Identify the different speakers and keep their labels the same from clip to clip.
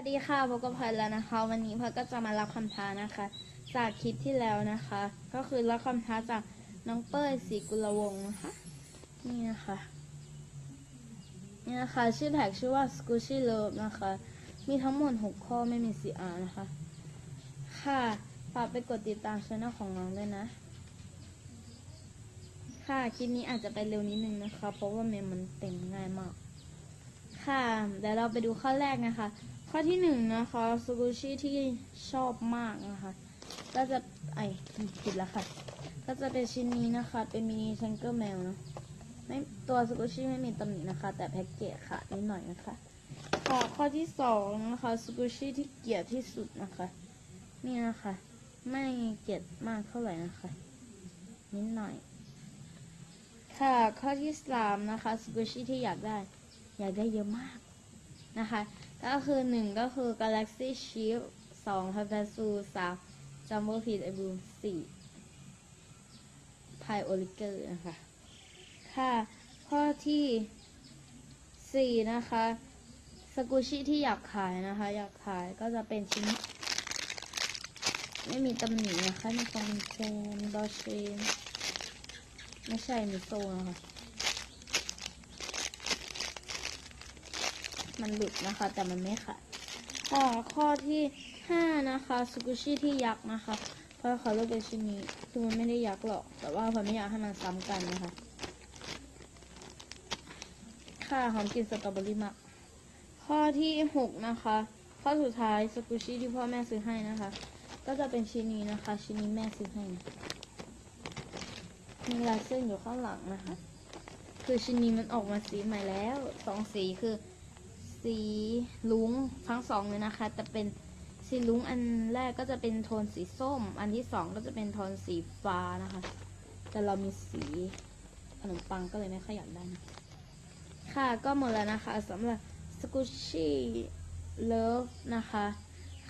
Speaker 1: วัสดีค่ะพบกับพลอยแล้วนะคะ วันนี้พลอยก็จะมารับคำท้านะคะ จากคลิปที่แล้วนะคะ ก็คือรับคำท้าจากน้องเป้ยศรีกุลวงศ์นะคะนี่นะคะนี่นะคะชื่อแท็กชื่อว่า Squishy Love นะคะ มีทั้งหมด6ข้อไม่มี 4R นะคะ ค่ะฝากไปกดติดตามช่องของน้องด้วยนะ ค่ะคลิปนี้อาจจะไปเร็วนิดนึงนะคะ เพราะว่าเมมมันเต็มง่ายมากค่ะเดี๋ยวเราไปดูข้อแรกนะคะ ข้อที่หนึ่งนะคะสกูชี่ที่ชอบมากนะคะ ก็จะไอผิดแล้วค่ะ ก็จะเป็นชิ้นนี้นะคะ เป็นมินิแชงเกอร์แมวเนาะไม่ตัวสกูชี่ไม่มีตำหนินะคะ แต่แพ็กเกจค่ะนิดหน่อยนะคะค่ะข้อที่สองนะคะสกูชี่ที่เกลียดที่สุดนะคะ นี่นะคะ ไม่เกลียดมากเท่าไหร่นะคะ นิดหน่อย ค่ะข้อที่สามนะคะสกูชี่ที่อยากได้ อยากได้เยอะมาก นะคะ ก็คือหนึ่งก็คือ Galaxy Shield สอง p a p a s u สาม Jumbo p e a b l u สี่ p i o l i g e r นะคะ ค่ะ ข้อที่สี่นะคะสกูชิที่อยากขายนะคะ อยากขายก็จะเป็นชิ้น ไม่มีตำหนินะคะมีฟองแจมีบอลเชนไม่ใช่มีโซนะคะ มันหลุดนะคะ แต่มันไม่ขาดค่ะข้อที่ห้านะคะสกุชี่ที่ยักษ์นะคะเพราะเขาเลือกเป็นชิ้นนี้คือมันไม่ได้ยักษ์หรอก แต่ว่าผมไม่อยากให้มันซ้ำกันนะคะ ค่ะหอมกลิ่นสตรอเบอรี่มากข้อที่หกนะคะ ข้อสุดท้ายสกุชี่ที่พ่อแม่ซื้อให้นะคะ ก็จะเป็นชิ้นนี้นะคะ ชิ้นนี้แม่ซื้อให้มีลายเส้นอยู่ข้างหลังนะคะ คือชิ้นนี้มันออกมาสีใหม่แล้วสองสีคือ สีลุ้งทั้งสองเลยนะคะแต่เป็นสีลุ้งอันแรกก็จะเป็นโทนสีส้ม อันที่สองก็จะเป็นโทนสีฟ้านะคะ แต่เรามีสีขนมปังก็เลยไม่ค่อยอยากได้นะค่ะก็หมดแล้วนะคะสำหรับสกูชี่เลิฟนะคะ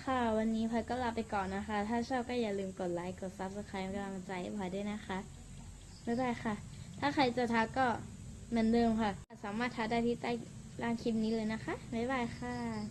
Speaker 1: ค่ะวันนี้พลอยก็ลาไปก่อนนะคะ ถ้าชอบก็อย่าลืมกดไลค์กด Subscribe เป็นกำลังใจให้พลอยด้วยนะคะบ๊ายบายค่ะ ถ้าใครจะทักก็เหมือนเดิมค่ะ สามารถทักได้ที่ใต้ ล่างคลิปนี้เลยนะคะ บ๊ายบายค่ะ